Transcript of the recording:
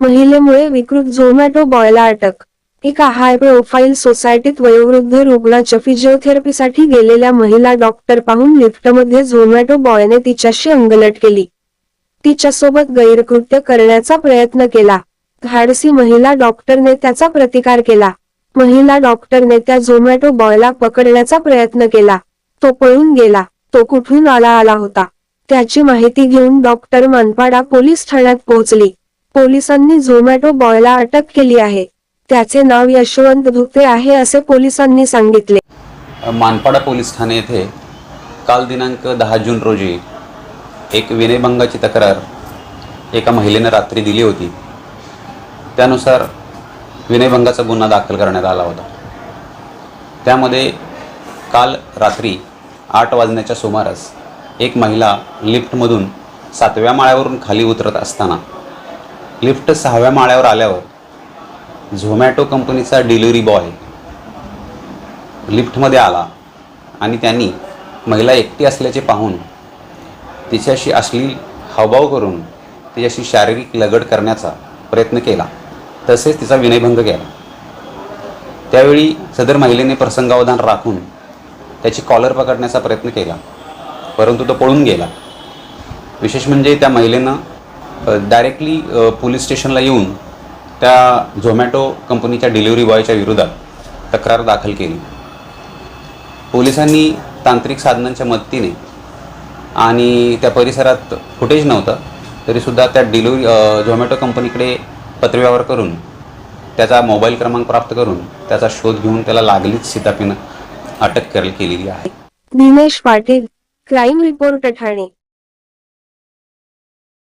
महिलेमुळे विकृत झोमॅटो बॉयला अटक. एका हाय प्रोफाईल सोसायटीत वयोवृद्ध रुग्णाच्या फिजिओथेरपीसाठी गेलेल्या महिला डॉक्टर पाहून लिफ्टमध्ये झोमॅटो बॉयने तिच्याशी अंगलट केली. तिच्यासोबत गैरकृत्य करण्याचा प्रयत्न केला. धाडसी महिला डॉक्टरने त्याचा प्रतिकार केला. महिला डॉक्टरने त्या झोमॅटो बॉयला पकडण्याचा प्रयत्न केला. तो पळून गेला. तो कुठून आला आला होता? त्याची माहिती घेऊन डॉक्टर मानपाडा पोलीस ठाण्यात पोहोचली. पोलिसांनी झोमॅटो बॉयला अटक केली आहे. त्याचे नाव यशवंत धुते आहे असे पोलिसांनी सांगितले. मानपाडा पोलीस ठाणे येथे काल दिनांक दहा जून रोजी एक विनयभंगाची तक्रार एका महिलेनं रात्री दिली होती. त्यानुसार विनयभंगाचा गुन्हा दाखल करण्यात आला होता. त्यामध्ये काल रात्री आठ वाजण्याच्या सुमारास एक महिला लिफ्टमधून सातव्या माळ्यावरून खाली उतरत असताना लिफ्ट सहाव्या माळ्यावर आल्यावर झोमॅटो कंपनीचा डिलिव्हरी बॉय लिफ्टमध्ये आला आणि त्यांनी महिला एकटी असल्याचे पाहून तिच्याशी अश्लील हावभाव करून तिच्याशी शारीरिक लगड करण्याचा प्रयत्न केला. तसेच तिचा विनयभंग केला. त्यावेळी सदर महिलेने प्रसंगावधान राखून त्याची कॉलर पकडण्याचा प्रयत्न केला परंतु तो पळून गेला. विशेष म्हणजे त्या महिलेनं डायरेक्टली पोलीस स्टेशनला येऊन त्या झोमॅटो कंपनीच्या डिलिव्हरी बॉयच्या विरोधात तक्रार दाखल केली. पोलिसांनी तांत्रिक साधनांच्या मदतीने आणि त्या परिसरात फुटेज नव्हतं तरीसुद्धा त्या डिलिव्हरी झोमॅटो कंपनीकडे पत्रव्यवहार करून त्याचा मोबाईल क्रमांक प्राप्त करून त्याचा शोध घेऊन त्याला लागलीच सीतापीनं अटक केलेली आहे. Dinesh Patil crime report Thane.